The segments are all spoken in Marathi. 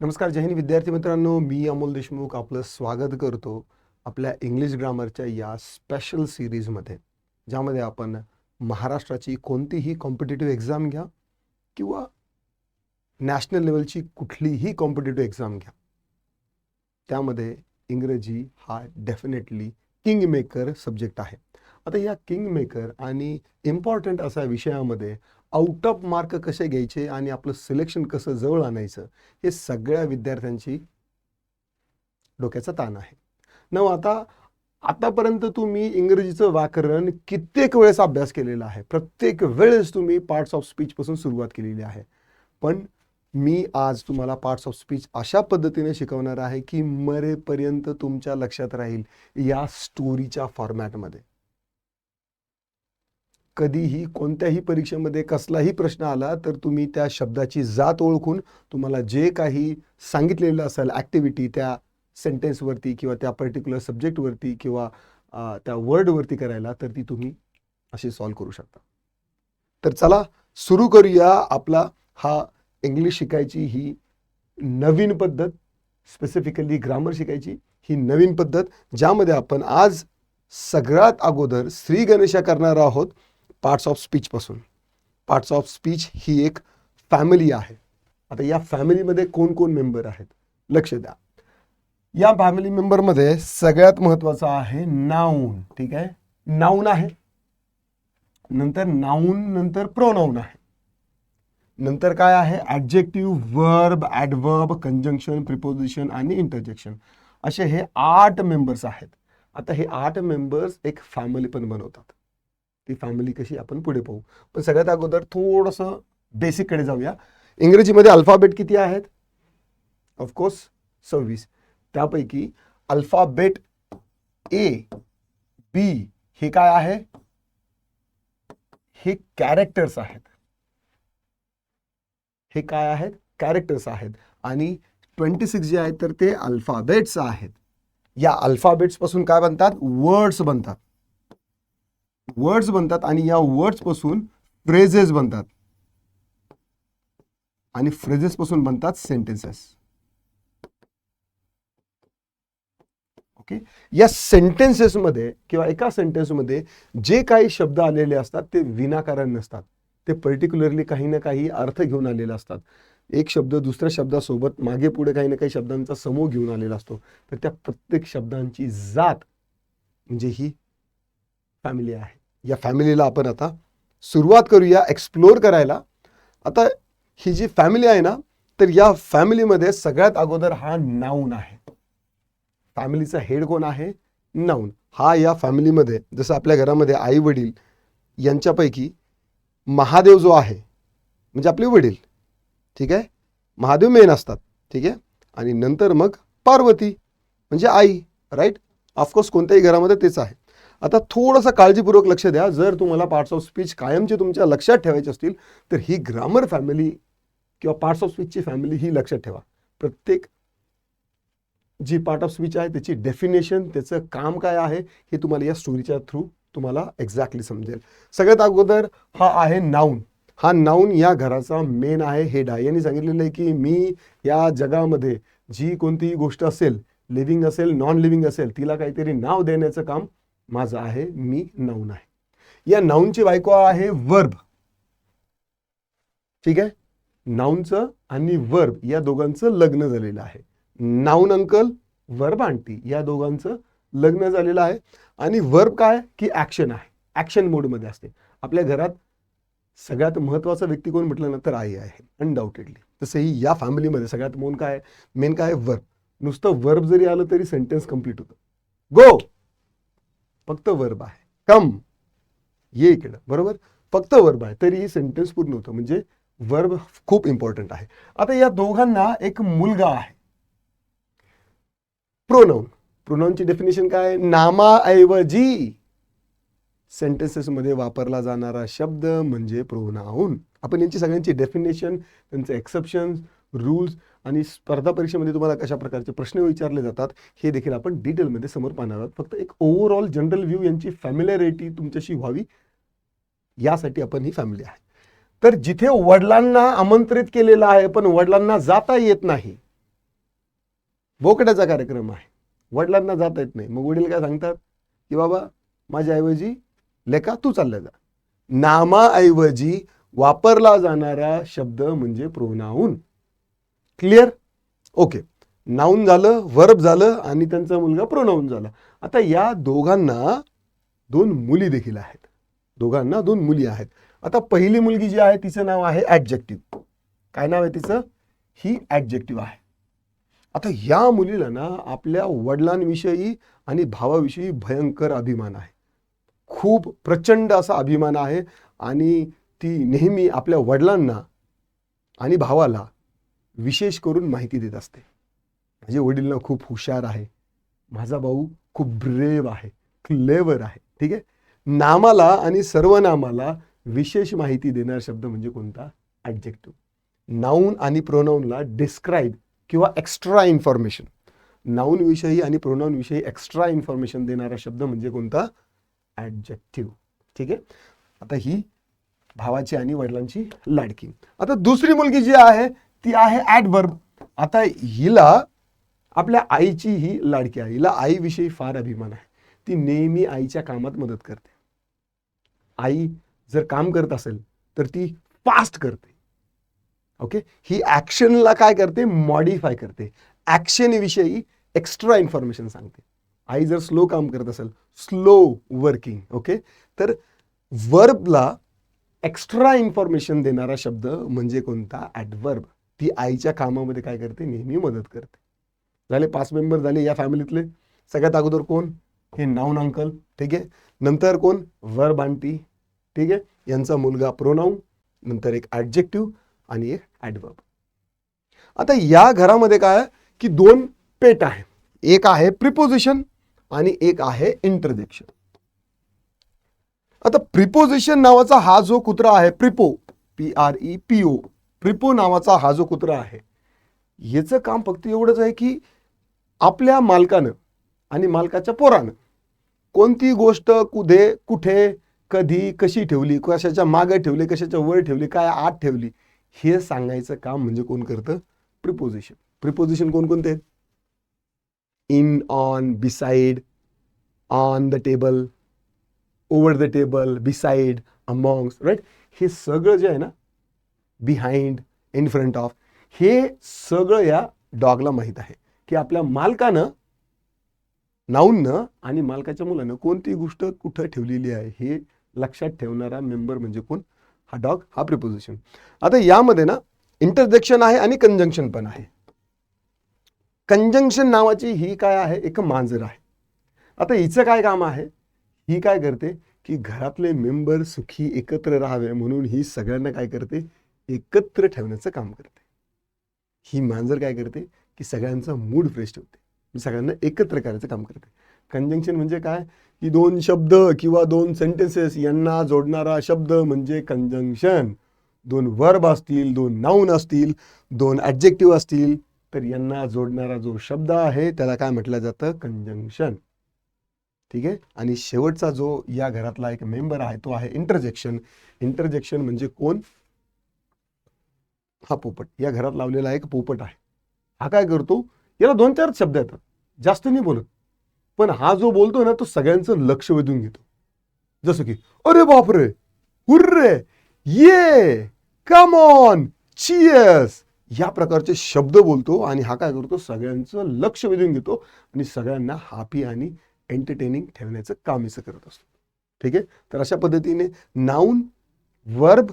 नमस्कार जैन विद्यार्थी मित्रांनो. मी अमोल देशमुख आपलं स्वागत करतो आपल्या इंग्लिश ग्रामरच्या या स्पेशल सिरीजमध्ये ज्यामध्ये आपण महाराष्ट्राची कोणतीही कॉम्पिटेटिव्ह एक्झाम घ्या किंवा नॅशनल लेवलची कुठलीही कॉम्पिटेटिव्ह एक्झाम घ्या. त्यामध्ये इंग्रजी हा डेफिनेटली किंग मेकर सब्जेक्ट आहे. आता या किंग मेकर आणि इम्पॉर्टंट असा विषयामध्ये आउट ऑफ मार्क कसे घ्यायचे आणि आपलं सिलेक्शन कसं जवळ आणायचं हे सगळ्या विद्यार्थ्यांची डोक्याचा ताण आहे. न आता आतापर्यंत तुम्ही इंग्रजीचं व्याकरण कित्येक वेळेस अभ्यास केलेला आहे. प्रत्येक वेळेस तुम्ही पार्ट्स ऑफ स्पीचपासून सुरुवात केलेली आहे. पण मी आज तुम्हाला पार्ट्स ऑफ स्पीच अशा पद्धतीने शिकवणार आहे की मरेपर्यंत तुमच्या लक्षात राहील या स्टोरीच्या फॉर्मॅटमध्ये कधीही कोणत्याही परीक्षेमध्ये कसलाही प्रश्न आला तर तुम्ही त्या शब्दाची जात ओळखून तुम्हाला जे काही सांगितलेलं असेल ॲक्टिव्हिटी त्या सेंटेन्सवरती किंवा त्या पर्टिक्युलर सब्जेक्टवरती किंवा त्या वर्डवरती करायला तर ती तुम्ही अशी सॉल्व करू शकता. तर चला सुरू करूया आपला हा इंग्लिश शिकायची ही नवीन पद्धत स्पेसिफिकली ग्रामर शिकायची ही नवीन पद्धत ज्यामध्ये आपण आज सगळ्यात अगोदर श्री गणेशा करणार आहोत. पार्ट्स ऑफ स्पीचपासून पार्ट्स ऑफ स्पीच ही एक फॅमिली आहे. आता या फॅमिलीमध्ये कोण कोण मेंबर आहेत? लक्ष द्या. या फॅमिली मेंबरमध्ये सगळ्यात महत्त्वाचं आहे नाऊन ठीक आहे? नाऊन आहे. नंतर नाऊन नंतर प्रोनाऊन आहे. नंतर काय आहे? Adjective verb adverb conjunction preposition आणि इंटरजेक्शन असे हे आठ मेंबर्स आहेत. आता हे आठ मेंबर्स एक फॅमिली पण बनवतात. ती फॅमिली कशी आपण पुढे पाहू. पण सगळ्यात अगोदर थोडंसं बेसिककडे जाऊया. इंग्रजीमध्ये अल्फाबेट किती आहेत? ऑफकोर्स सव्वीस. त्यापैकी अल्फाबेट ए बी हे काय आहे? हे कॅरेक्टर्स आहेत. हे काय आहेत? कॅरेक्टर्स आहेत. आणि ट्वेंटी सिक्स जे आहेत तर ते अल्फाबेट्स आहेत. या अल्फाबेट्सपासून काय बनतात? वर्ड्स बनतात. वर्ड्स बनतात आणि या वर्ड्सपासून फ्रेजेस बनतात. आणि फ्रेजेसपासून बनतात सेंटेन्सेस ओके या सेंटेन्सेसमध्ये किंवा एका सेंटेन्समध्ये जे काही शब्द आलेले असतात ते विनाकारण नसतात. ते पर्टिक्युलरली काही ना काही अर्थ घेऊन आलेले असतात. एक शब्द दुसऱ्या शब्दासोबत मागे पुढे काही ना काही शब्दांचा समूह घेऊन आलेला असतो. तर त्या प्रत्येक शब्दांची जात म्हणजे ही फॅमिली आहे. या फॅमिलीला आपण आता सुरुवात करूया एक्सप्लोर करायला. आता ही जी फॅमिली आहे ना तर या फॅमिलीमध्ये सगळ्यात अगोदर हा नाऊन आहे. फॅमिलीचा हेड कोण आहे? नाऊन हा या फॅमिलीमध्ये जसं आपल्या घरामध्ये आई वडील यांच्यापैकी महादेव जो आहे म्हणजे आपले वडील ठीक आहे? महादेव मेन असतात ठीक आहे? आणि नंतर मग पार्वती म्हणजे आई राईट ऑफकोर्स कोणत्याही घरामध्ये तेच आहे. आता थोडंसं काळजीपूर्वक लक्ष द्या. जर तुम्हाला पार्ट्स ऑफ स्पीच कायमचे तुमच्या लक्षात ठेवायचे असतील तर ही ग्रामर फॅमिली किंवा पार्ट्स ऑफ स्पीचची फॅमिली ही लक्षात ठेवा. प्रत्येक जी पार्ट ऑफ स्पीच आहे त्याची डेफिनेशन त्याचं काम काय आहे हे तुम्हाला या स्टोरीच्या थ्रू तुम्हाला एक्झॅक्टली समजेल. सगळ्यात अगोदर हा आहे नाऊन हा नाऊन या घराचा मेन आहे. हेड आहे यांनी सांगितलेलं आहे की मी या जगामध्ये जी कोणतीही गोष्ट असेल लिव्हिंग असेल नॉन लिव्हिंग असेल तिला काहीतरी नाव देण्याचं काम माझं आहे मी नाऊन आहे या नाऊनची बायको आहे वर्ब. ठीक आहे? नाऊनचं आणि वर्ब या दोघांचं लग्न झालेलं आहे. नाऊन अंकल वर्ब आंटी या दोघांचं लग्न झालेलं आहे. आणि वर्ब काय? की ॲक्शन आहे. ॲक्शन मोडमध्ये असते. आपल्या घरात सगळ्यात महत्त्वाचा व्यक्ती कोण म्हटलं ना तर आई आहे. अनडाऊटेडली तसंही या फॅमिलीमध्ये सगळ्यात मोन काय मेन काय वर्ब. नुसतं वर्ब जरी आलं तरी सेंटेन्स कंप्लीट होतं. गो फक्त वर्ब आहे. कम ये इकडं. बरोबर? फक्त वर्ब आहे. तरी ही सेंटेन्स पूर्ण होतं. म्हणजे वर्ब खूप इम्पॉर्टंट आहे. आता या दोघांना एक मुलगा आहे. प्रोनाऊन प्रोनाऊनची डेफिनेशन काय नामाऐवजी सेंटेन्सेसमध्ये वापरला जाणारा शब्द म्हणजे प्रोनाऊन आपण यांची सगळ्यांची डेफिनेशन त्यांचे एक्सेप्शन रूल्स आणि स्पर्धा परीक्षेमध्ये तुम्हाला कशा प्रकारचे प्रश्न विचारले जातात हे देखील आपण डिटेलमध्ये समोर पाहणार आहोत. फक्त एक ओव्हरऑल जनरल व्ह्यू यांची फॅमिलॅरिटी तुमच्याशी व्हावी यासाठी आपण ही फॅमिली आहे. तर जिथे वडिलांना आमंत्रित केलेलं आहे पण वडिलांना जाता येत नाही बोकड्याचा कार्यक्रम आहे. वडिलांना जाता येत नाही. मग वडील काय सांगतात? की बाबा माझ्याऐवजी लेखा तू चालला जा. नामाऐवजी वापरला जाणारा शब्द म्हणजे प्रोनाऊन. क्लिअर? ओके. नाऊन झालं वर्ब झालं आणि त्यांचा मुलगा प्रोनाऊन झाला. आता या दोघांना दोन मुली देखील आहेत. दोघांना दोन मुली आहेत. आता पहिली मुलगी जी आहे तिचं नाव आहे ॲडजेक्टिव्ह काय नाव आहे तिचं? ही ॲडजेक्टिव्ह आहे. आता या मुलीला ना आपल्या वडिलांविषयी आणि भावाविषयी भयंकर अभिमान आहे. खूप प्रचंड असा अभिमान आहे. आणि ती नेहमी आपल्या वडिलांना आणि भावाला विशेष करून माहिती देत असते. माझे वडील ना खूप हुशार आहे. माझा भाऊ खूप ब्रेव आहे. क्लेवर आहे. ठीक आहे? नामाला आणि सर्वनामाला विशेष माहिती देणारा शब्द म्हणजे कोणता? ॲडजेक्टिव्ह नाऊन आणि प्रोनाऊनला डिस्क्राईब किंवा एक्स्ट्रा इन्फॉर्मेशन नाऊनविषयी आणि प्रोनाऊनविषयी एक्स्ट्रा इन्फॉर्मेशन देणारा शब्द म्हणजे कोणता? ॲडजेक्टिव्ह ठीक आहे? आता ही भावाची आणि वडिलांची लाडकी. आता दुसरी मुलगी जी आहे ती आहे ॲडवर्ब आता हिला आपल्या आईची ही लाडकी आहे. हिला आईविषयी फार अभिमान आहे. ती नेहमी आईच्या कामात मदत करते. आई जर काम करत असेल तर ती फास्ट करते. ओके? ही ॲक्शनला काय करते? मॉडिफाय करते. ॲक्शनविषयी एक्स्ट्रा इन्फॉर्मेशन सांगते. आई जर स्लो काम करत असेल स्लो वर्किंग ओके? तर वर्बला एक्स्ट्रा इन्फॉर्मेशन देणारा शब्द म्हणजे कोणता? ॲडवर्ब ती आईच्या कामामध्ये काय करते? नेहमी मदत करते. झाले पाच मेंबर झाले या फॅमिलीतले सगळ्यात अगोदर कोण? हे नाऊन अंकल ठीक आहे? नंतर कोण? वर बांटी ठीक आहे? यांचा मुलगा प्रोनाऊन नंतर एक ॲडजेक्टिव्ह आणि एक ॲडवर्ब आता या घरामध्ये काय की दोन पेट आहे. एक आहे प्रिपोजिशन आणि एक आहे इंटरजेक्शन आता प्रिपोजिशन नावाचा हा जो कुत्रा आहे prepo P R E P O prepo नावाचा हा जो कुत्रा आहे याचं काम फक्त एवढंच आहे की आपल्या मालकानं आणि मालकाच्या पोरानं कोणती गोष्ट कुधे कुठे कधी कशी ठेवली कशाच्या मागे ठेवली कशाच्या वर ठेवली काय आत ठेवली हे सांगायचं काम म्हणजे कोण करतं? प्रिपोजिशन प्रिपोजिशन कोणकोणते in on beside on the table over the table beside amongst right? हे सगळं जे आहे ना बिहाइंड इन फ्रंट ऑफ हे सगळं या डॉगला माहीत आहे. की आपल्या मालकानं नाऊननं आणि मालकाच्या मुलानं कोणती गोष्ट कुठं ठेवलेली आहे हे लक्षात ठेवणारा मेंबर म्हणजे कोण? हा डॉग हा प्रिपोजिशन आता यामध्ये ना इंटरजेक्शन आहे आणि कंजंक्शन पण आहे. कंजंक्शन नावाची ही काय आहे? एक मांजर आहे. आता हिचं काय काम आहे? ही काय करते? की घरातले मेंबर सुखी एकत्र राहावे म्हणून ही सगळ्यांना काय करते? एकत्र ठेवण्याचं काम करते. ही मांजर काय करते? की सगळ्यांचा मूड फ्रेश ठेवते. म्हणजे सगळ्यांना एकत्र करायचं काम करते. कंजंक्शन म्हणजे काय? की दोन शब्द किंवा दोन सेंटेन्सेस यांना जोडणारा शब्द म्हणजे कंजंक्शन दोन वर्ब असतील दोन नाऊन असतील दोन ॲडजेक्टिव्ह असतील तर यांना जोडणारा जो शब्द आहे त्याला काय म्हटलं जातं? कंजंक्शन ठीक आहे? आणि शेवटचा जो या घरातला एक मेंबर आहे तो आहे इंटरजेक्शन इंटरजेक्शन म्हणजे कोण? हा पोपट. या घरात लावलेला एक पोपट आहे. हा काय करतो? याला दोन चार शब्द येतात. जास्त नाही बोलत. पण हा जो बोलतो ना तो सगळ्यांचं लक्ष वेधून घेतो. जसं की अरे बापरे! हुर्रे! ये! कम ऑन चियस या प्रकारचे शब्द बोलतो आणि हा काय करतो? सगळ्यांचं लक्ष वेधून घेतो आणि सगळ्यांना हॅपी आणि एंटरटेनिंग ठेवण्याचं काम इथं करत असतो. ठीक आहे? तर अशा पद्धतीने noun verb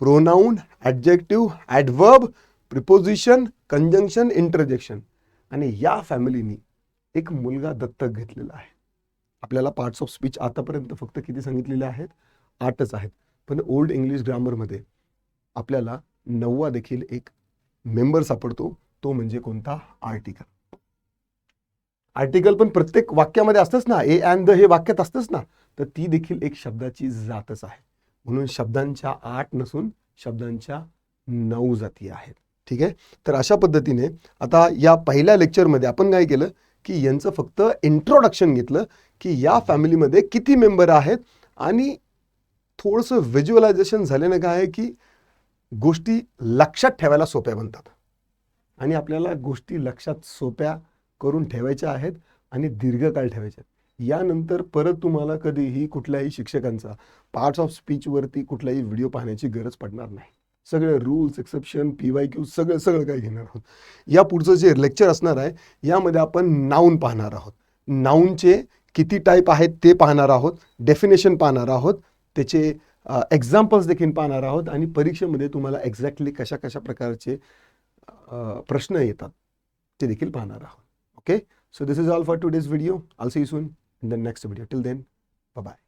pronoun adjective adverb preposition conjunction interjection आणि या फॅमिलीनी एक मुलगा दत्तक घेतलेला आहे. आपल्याला पार्ट्स ऑफ स्पीच आतापर्यंत फक्त किती सांगितलेले आहेत? आठच आहेत. पण ओल्ड इंग्लिश ग्रामरमध्ये आपल्याला नववा देखील एक मेंबर सापडतो. तो म्हणजे कोणता? आर्टिकल आर्टिकल पण प्रत्येक वाक्यामध्ये असतंच ना? ए अँड द हे वाक्यात असतंच ना? तर ती देखील एक शब्दाची जातच आहे. म्हणून शब्दांच्या आठ नसून शब्दांच्या नऊ जाती आहेत. ठीक आहे? तर अशा पद्धतीने आता या पहिल्या लेक्चरमध्ये आपण काय केलं? की यांचं फक्त इंट्रोडक्शन घेतलं की या फॅमिलीमध्ये किती मेंबर आहेत आणि थोडंसं व्हिज्युअलायझेशन झाल्यानं काय आहे की गोष्टी लक्षात ठेवायला सोप्या बनतात. आणि आपल्याला गोष्टी लक्षात सोप्या करून ठेवायच्या आहेत आणि दीर्घकाळ ठेवायच्या आहेत. यानंतर परत तुम्हाला कधीही कुठल्याही शिक्षकांचा पार्ट्स ऑफ स्पीचवरती कुठलाही व्हिडिओ पाहण्याची गरज पडणार नाही. सगळे rules exception P Y Q सगळं सगळं काही घेणार आहोत. या पुढचं जे लेक्चर असणार आहे यामध्ये आपण नाऊन पाहणार आहोत. नाऊनचे किती टाईप आहेत ते पाहणार आहोत. डेफिनेशन पाहणार आहोत. त्याचे एक्झाम्पल्स देखील पाहणार आहोत आणि परीक्षेमध्ये तुम्हाला एक्झॅक्टली कशा कशा प्रकारचे प्रश्न येतात ते देखील पाहणार आहोत. Okay so this is all for today's video I'll see soon in the next video. Till then, bye bye.